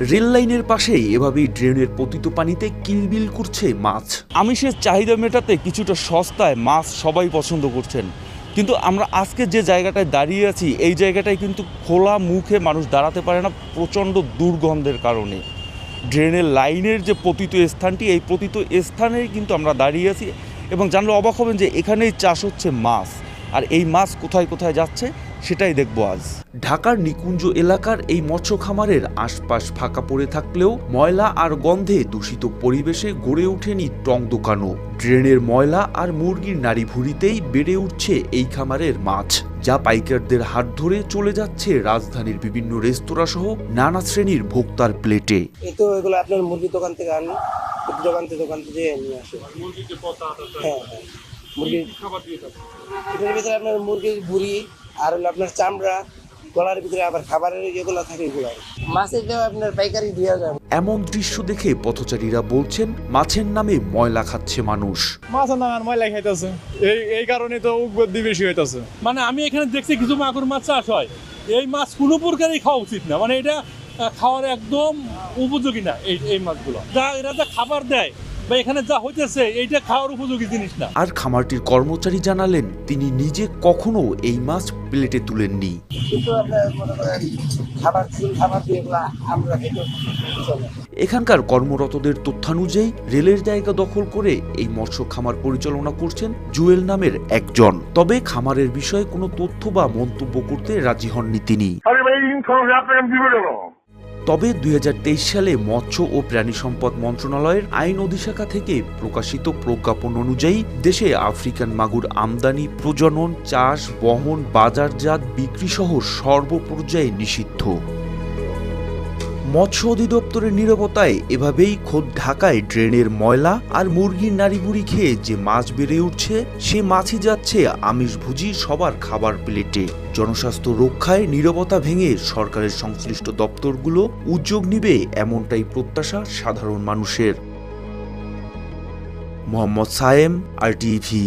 Rail লাইনের পাশেই এভাবেই ড্রেনের পতিত পানিতে কিলবিল করছে মাছ। আমিষের চাহিদা মেটাতে কিছুটা সস্তায় মাছ সবাই পছন্দ করছেন। কিন্তু আমরা আজকে যে জায়গাটায় দাঁড়িয়ে আছি, এই জায়গাটায় কিন্তু খোলা মুখে মানুষ দাঁড়াতে পারে না প্রচণ্ড দুর্গন্ধের কারণে। ড্রেনের লাইনের যে পতিত স্থানটি, এই পতিত স্থানেই কিন্তু আমরা দাঁড়িয়ে আছি এবং জানলে অবাক হবেন যে এখানেই চাষ হচ্ছে মাছ। আর এই মাছ কোথায় কোথায় যাচ্ছে? সেটাই দেখব আজ। ঢাকার নিকুঞ্জ এলাকার এই মৎস্য খামারের আশপাশ ফাঁকা পড়ে থাকলেও ময়লা আর গন্ধে দূষিত পরিবেশে গড়ে ওঠেনি টং দোকানও। ড্রেনের ময়লা আর মুরগির নাড়ি ভুড়িতেই বেড়ে উঠছে এই খামারের মাছ। যা পাইকারদের হাত ধরে চলে যাচ্ছে রাজধানীর বিভিন্ন রেস্তোরাঁ সহ নানা শ্রেণির ভোক্তার প্লেটে। এই তো এগুলো আপনার মুরগির দোকান থেকে আনি দোকান থেকে দোকান থেকে নিয়ে আসি। হ্যাঁ হ্যাঁ। মুরগির এটার ভিতরে আপনার মুরগির বুড়ি আর হলো আপনার চামড়া গলার ভিতরে আবার খাবারের যেগুলো থাকে এগুলো মাছের দেওয়া আপনার পাইকারি দেওয়া যায় এমন দৃশ্য দেখে পথচারীরা বলছেন মাছের নামে ময়লা খাচ্ছে মানুষ। মাছ নামান ময়লা খাইতেছে। এই এই কারণে তো উদ্বৃদ্ধি বেশি হইতাছে। মানে আমি এখানে দেখছি কিছু মাগুর মাছ চাষ হয়। এই মাছ কোনো প্রকারই খাওয়া উচিত না। মানে এটা খাওয়ার একদম উপযোগী না এই এই মাছগুলো। যা এরা যা খাবার দেয় বা এখানে যা হইতেছে এইটা খাওয়ার উপযোগী জিনিস না। আর খামারটির কর্মচারী জানালেন তিনি নিজে কখনো এই মাছ প্লেটে তুলেননি। এখানকার কর্মরতদের তথ্যানুযায়ী রেলের জায়গা দখল করে এই মৎস্য খামার পরিচালনা করছেন জুয়েল নামের একজন। তবে খামারের বিষয়ে কোনো তথ্য বা মন্তব্য করতে রাজি হননি তিনি। তবে দুই হাজার তেইশ সালে মৎস্য ও প্রাণী সম্পদ মন্ত্রণালয়ের আইন অধিশাখা থেকে প্রকাশিত প্রজ্ঞাপন অনুযায়ী দেশে আফ্রিকান মাগুর আমদানি, প্রজনন, চাষ, বহন, বাজারজাত বিক্রি সহ সর্বপর্যায়ে নিষিদ্ধ। মৎস্য অধিদপ্তরের নিরাপত্তায় এভাবেই খোদ ঢাকায় ড্রেনের ময়লা আর মুরগির নাড়িভুড়ি খেয়ে যে মাছ বেড়ে উঠছে, সে মাছই যাচ্ছে আমিষভোজী সবার খাবার প্লেটে। জনস্বাস্থ্য রক্ষায় নীরবতা ভেঙে সরকারের সংশ্লিষ্ট দপ্তরগুলো উদ্যোগ নিবে এমনটাই প্রত্যাশা সাধারণ মানুষের। মোহাম্মদ সায়েম আর টিভি